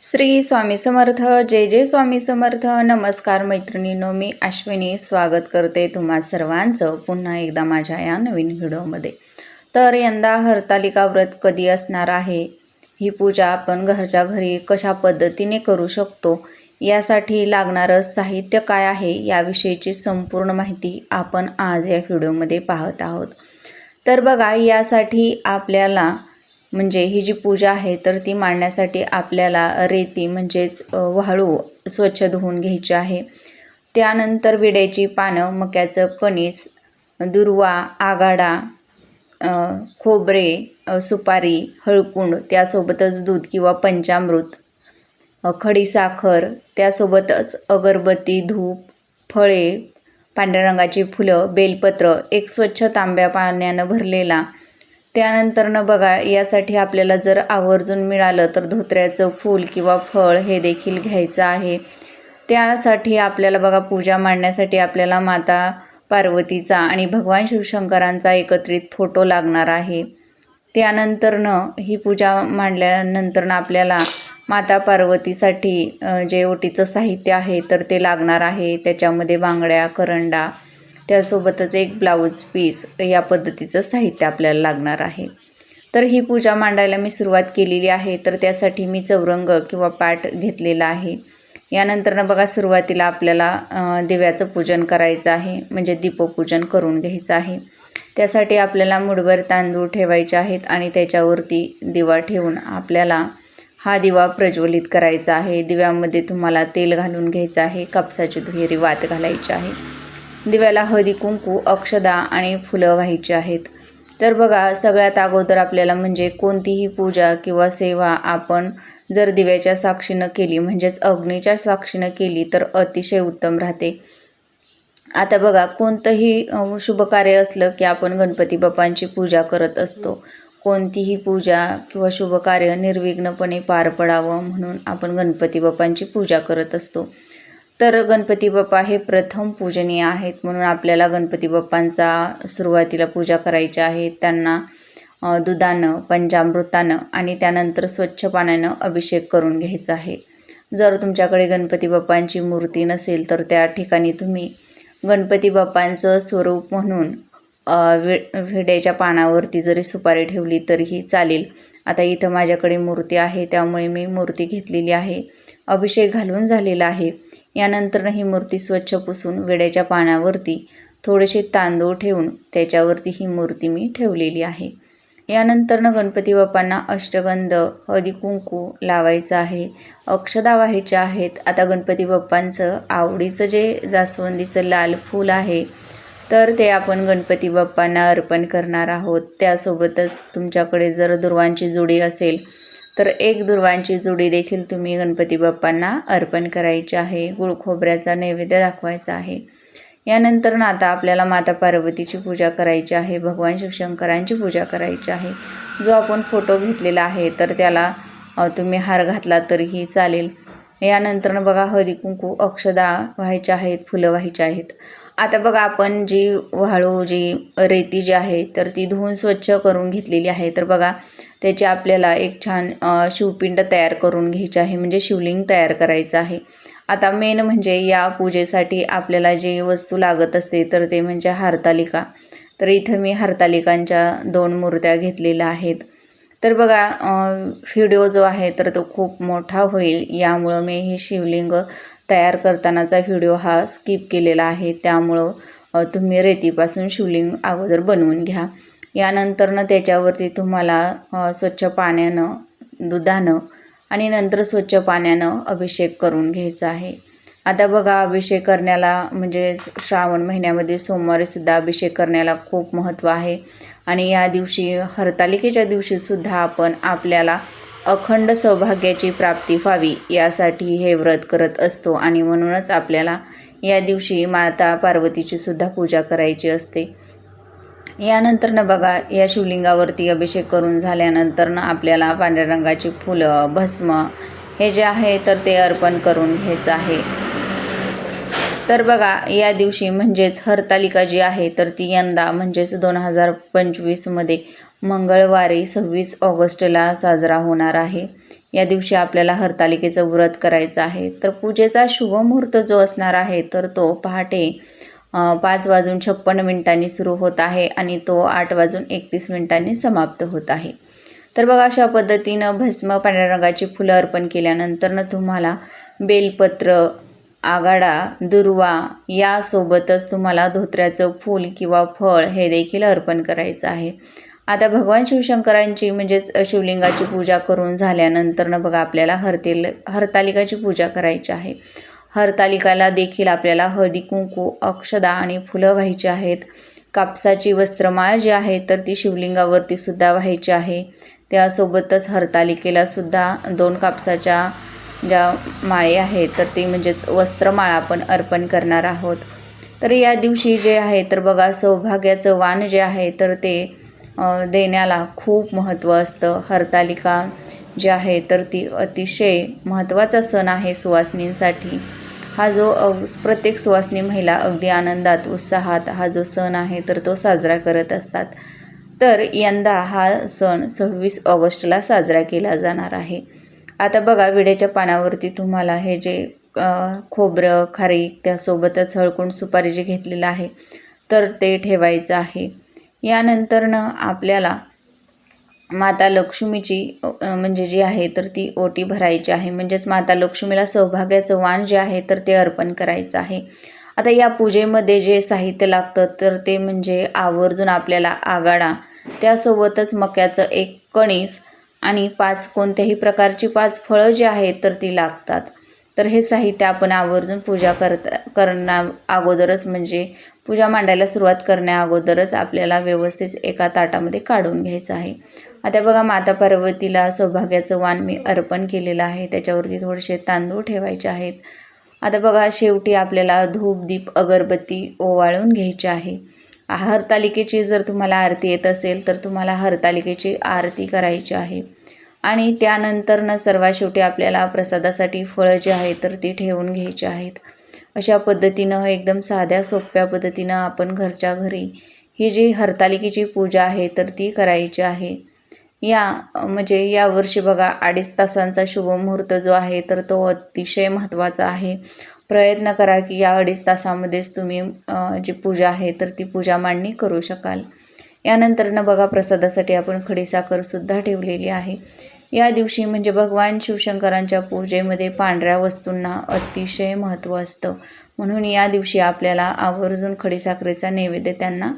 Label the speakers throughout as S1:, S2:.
S1: श्री स्वामी समर्थ जय जय स्वामी समर्थ. नमस्कार मैत्रिणींनो मी अश्विनी स्वागत करते तुम्हा सर्वांचं पुन्हा एकदा माझ्या या नवीन व्हिडिओमध्ये. तर यंदा हरतालिका व्रत कधी असणार आहे? ही पूजा आपण घरच्या घरी कशा पद्धतीने करू शकतो? यासाठी लागणारं साहित्य काय आहे? याविषयीची संपूर्ण माहिती आपण आज या व्हिडिओमध्ये पाहत आहोत. तर बघा यासाठी आपल्याला म्हणजे ही जी पूजा आहे तर ती मांडण्यासाठी आपल्याला रेती म्हणजेच वाळू स्वच्छ धुवून घ्यायची आहे. त्यानंतर विड्याची पानं मक्याचं कणीस दुर्वा आगाडा खोबरे सुपारी हळकुंड त्यासोबतच दूध किंवा पंचामृत खडीसाखर त्यासोबतच अगरबत्ती धूप फळे पांढऱ्या रंगाची फुलं बेलपत्र एक स्वच्छ तांब्या पाण्यानं भरलेला त्यानंतरनं बघा यासाठी आपल्याला जर आवर्जून मिळालं तर धोत्र्याचं फूल किंवा फळ हे देखील घ्यायचं आहे. त्यासाठी आपल्याला बघा पूजा मांडण्यासाठी आपल्याला माता पार्वतीचा आणि भगवान शिवशंकरांचा एकत्रित फोटो लागणार आहे. त्यानंतरनं ही पूजा मांडल्यानंतरनं आपल्याला माता पार्वतीसाठी जे ओटीचं साहित्य आहे तर ते लागणार आहे. त्याच्यामध्ये बांगड्या करंडा त्यासोबतच एक ब्लाऊज पीस या पद्धतीचं साहित्य आपल्याला लागणार आहे. तर ही पूजा मांडायला मी सुरुवात केलेली आहे. तर त्यासाठी मी चौरंग किंवा पॅट घेतलेला आहे. यानंतरनं बघा सुरुवातीला आपल्याला दिव्याचं पूजन करायचं आहे. म्हणजे दीपपूजन करून घ्यायचं आहे. त्यासाठी आपल्याला मुठभर तांदूळ ठेवायचे आहेत आणि त्याच्यावरती दिवा ठेवून आपल्याला हा दिवा प्रज्वलित करायचा आहे. दिव्यामध्ये तुम्हाला तेल घालून घ्यायचं आहे. कापसाची दुहेरी वात घालायची आहे. दिव्याला हळदी कुंकू अक्षदा आणि फुलं व्हायची आहेत. तर बघा सगळ्यात अगोदर आपल्याला म्हणजे कोणतीही पूजा किंवा सेवा आपण जर दिव्याच्या साक्षीनं केली म्हणजेच अग्नीच्या साक्षीनं केली तर अतिशय उत्तम राहते. आता बघा कोणतंही शुभ कार्य असलं की आपण गणपती बाप्पांची पूजा करत असतो. कोणतीही पूजा किंवा शुभ कार्य निर्विघ्नपणे पार पडावं म्हणून आपण गणपती बाप्पांची पूजा करत असतो. तर गणपती बाप्पा हे प्रथम पूजनीय आहेत. म्हणून आपल्याला गणपती बाप्पांचा सुरुवातीला पूजा करायची आहे. त्यांना दुधानं पंचामृतानं आणि त्यानंतर स्वच्छ पाण्यानं अभिषेक करून घ्यायचा आहे. जर तुमच्याकडे गणपती बाप्पांची मूर्ती नसेल तर त्या ठिकाणी तुम्ही गणपती बाप्पांचं स्वरूप म्हणून वि विड्याच्या पानावरती जरी सुपारी ठेवली तरीही चालेल. आता इथं माझ्याकडे मूर्ती आहे त्यामुळे मी मूर्ती घेतलेली आहे. अभिषेक घालून झालेला आहे. यानंतरनं ही मूर्ती स्वच्छ पुसून विड्याच्या पानावरती थोडेसे तांदूळ ठेवून त्याच्यावरती ही मूर्ती मी ठेवलेली आहे. यानंतरनं गणपती बाप्पांना अष्टगंध हळदी कुंकू लावायचं आहे अक्षदा व्हायच्या आहेत. आता गणपती बाप्पांचं आवडीचं जे जास्वंदीचं लाल फूल आहे तर ते आपण गणपती बाप्पांना अर्पण करणार आहोत. त्यासोबतच तुमच्याकडे जर दुर्वांची जोडी असेल तर एक दुर्वांची जोडी देखील तुम्ही गणपती बाप्पांना अर्पण करायची आहे. गुळ खोबऱ्याचा नैवेद्य दाखवायचा आहे. यानंतर ना आता आपल्याला माता पार्वतीची पूजा करायची आहे. भगवान शिवशंकरांची पूजा करायची आहे. जो आपण फोटो घेतलेला आहे तर त्याला तुम्ही हार घातला तरीही चालेल. यानंतरनं बघा हळदी कुंकू अक्षदा व्हायच्या आहेत फुलं व्हायची आहेत. आता बघा आपण जी वाळू जी रेती जी आहे तर ती धुवून स्वच्छ करून घेतलेली आहे. तर बघा त्याची आपल्याला एक छान शिवपिंड तयार करून घ्यायची आहे. म्हणजे शिवलिंग तयार करायचं आहे. आता मेन म्हणजे या पूजेसाठी आपल्याला जी वस्तू लागत असते तर ते म्हणजे हरतालिका. तर इथं मी हरतालिकांच्या दोन मूर्त्या घेतलेल्या आहेत. तर बघा व्हिडिओ जो आहे तर तो खूप मोठा होईल. यामुळं मी हे शिवलिंग तयार करतानाचा व्हिडिओ हा स्किप केलेला आहे. त्यामुळं तुम्ही रेतीपासून शिवलिंग अगोदर बनवून घ्या. यानंतरनं त्याच्यावरती तुम्हाला स्वच्छ पाण्यानं दुधानं आणि नंतर स्वच्छ पाण्यानं अभिषेक करून घ्यायचा आहे. आता बघा अभिषेक करण्याला म्हणजे श्रावण महिन्यामध्ये सोमवारीसुद्धा अभिषेक करण्याला खूप महत्त्व आहे. आणि या दिवशी हरतालिकेच्या दिवशीसुद्धा आपण आपल्याला अखंड सौभाग्याची प्राप्ती व्हावी यासाठी हे व्रत करत असतो. आणि म्हणूनच आपल्याला या दिवशी माता पार्वतीची सुद्धा पूजा करायची असते. यानंतरनं बघा या शिवलिंगावरती अभिषेक करून झाल्यानंतरनं आपल्याला पांढऱ्या रंगाची फुलं भस्म हे जे आहे तर ते अर्पण करून घ्यायचं आहे. तर बघा या दिवशी म्हणजेच हरतालिका जी आहे तर ती यंदा म्हणजेच दोन हजार पंचवीसमध्ये मंगळवारी सव्वीस ऑगस्टला साजरा होणार आहे. या दिवशी आपल्याला हरतालिकेचं व्रत करायचं आहे. तर पूजेचा शुभमुहूर्त जो असणार आहे तर तो पहाटे पाच वाजून छप्पन्न मिनिटांनी सुरू होत आहे आणि तो आठ वाजून एकतीस मिनिटांनी समाप्त होत आहे. तर बघा अशा पद्धतीनं भस्म पांढऱ्या रंगाची फुलं अर्पण केल्यानंतरनं तुम्हाला बेलपत्र आगाडा दुर्वा यासोबतच तुम्हाला धोत्र्याचं फूल किंवा फळ हे देखील अर्पण करायचं आहे. आता भगवान शिवशंकरांची म्हणजेच शिवलिंगाची पूजा करून झाल्यानंतरनं बघा आपल्याला हरतेल हरतालिकाची पूजा करायची आहे. हरतालिकाला देखील आपल्याला हळदी कुंकू अक्षदा आणि फुलं व्हायची आहेत. कापसाची वस्त्रमाळ जी आहे तर ती शिवलिंगावरती सुद्धा व्हायची आहे. त्यासोबतच हरतालिकेला सुद्धा दोन कापसाच्या ज्या माळे आहेत तर ती म्हणजेच वस्त्रमाळ आपण अर्पण करणार आहोत. तर या दिवशी जे आहे तर बघा सौभाग्याचं वाण जे आहे तर ते देण्याला खूप महत्त्व असतं. हरतालिका जे आहे तर ती अतिशय महत्त्वाचा सण आहे सुवासिनींसाठी. हा जो प्रत्येक सुवासिनी महिला अगदी आनंदात उत्साहात हा जो सण आहे तर तो साजरा करत असतात. तर यंदा हा सण सव्वीस ऑगस्टला साजरा केला जाणार आहे. आता बघा विड्याच्या पानावरती तुम्हाला हे जे खोबरं खारीक त्यासोबतच हळकून सुपारी जे घेतलेलं आहे तर ते ठेवायचं आहे. यानंतरनं आपल्याला माता लक्ष्मीची म्हणजे जी आहे तर ती ओटी भरायची आहे. म्हणजेच माता लक्ष्मीला सौभाग्याचं वाण जे आहे तर ते अर्पण करायचं आहे. आता या पूजेमध्ये जे साहित्य लागतं तर ते म्हणजे आवर्जून आपल्याला आगाडा त्यासोबतच मक्याचं एक कणीस आणि पाच कोणत्याही प्रकारची पाच फळं जी आहेत तर ती लागतात. तर हे साहित्य आपण आवर्जून पूजा करता करणार अगोदरच म्हणजे पूजा मांडायला सुरुवात करण्या अगोदरच आपल्याला व्यवस्थित एका ताटामध्ये काढून घ्यायचं आहे. आता बघा माता पार्वतीला सौभाग्याचं वाण मी अर्पण केलेलं आहे. त्याच्यावरती थोडेसे तांदूळ ठेवायचे आहेत. आता बघा शेवटी आपल्याला धूप दीप अगरबत्ती ओवाळून घ्यायची आहे. हरतालिकेची जर तुम्हाला आरती येत असेल तर तुम्हाला हरतालिकेची आरती करायची आहे. आणि त्यानंतरनं सर्वात शेवटी आपल्याला प्रसादासाठी फळं जी आहेत तर ती ठेवून घ्यायची आहेत. अशा पद्धतीनं एकदम साध्या सोप्या पद्धतीनं आपण घरच्या घरी ही जी हरतालिकेची पूजा आहे तर ती करायची आहे. या म्हणजे यावर्षी बघा अडीच तासांचा शुभमुहूर्त जो आहे तर तो अतिशय महत्त्वाचा आहे. प्रयत्न करा की या अडीच तासामध्येच तुम्ही जी पूजा आहे तर ती पूजा मांडणी करू शकाल. यानंतरनं बघा प्रसादासाठी आपण खडीसाखरसुद्धा ठेवलेली आहे. या दिवशी म्हणजे भगवान शिवशंकरांच्या पूजेमध्ये पांढऱ्या वस्तूंना अतिशय महत्त्व असतं. म्हणून या दिवशी आपल्याला आवर्जून खडीसाखरेचा नैवेद्य त्यांना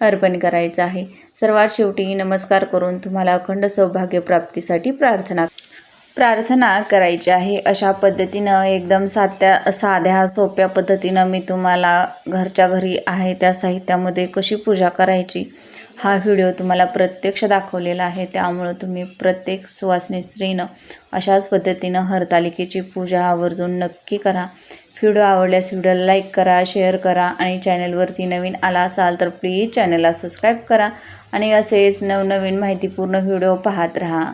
S1: अर्पण करायचं आहे. सर्वात शेवटी नमस्कार करून तुम्हाला अखंड सौभाग्य प्राप्तीसाठी प्रार्थना प्रार्थना करायची आहे. अशा पद्धतीनं एकदम साध्या साध्या सोप्या पद्धतीनं मी तुम्हाला घरच्या घरी आहे त्या साहित्यामध्ये कशी पूजा करायची? हा व्हिडिओ तुम्हाला प्रत्यक्ष दाखवलेला आहे त्यामुळं तुम्ही प्रत्येक सुवासिनी स्त्रीनं अशाच पद्धतीनं हरतालिकेची पूजा आवर्जून नक्की करा. व्हिडिओ आवडल्यास व्हिडिओला लाईक करा शेअर करा आणि चॅनलवरती नवीन आला असाल तर प्लीज चॅनलला सबस्क्राईब करा आणि असेच नवनवीन माहितीपूर्ण व्हिडिओ पाहत राहा.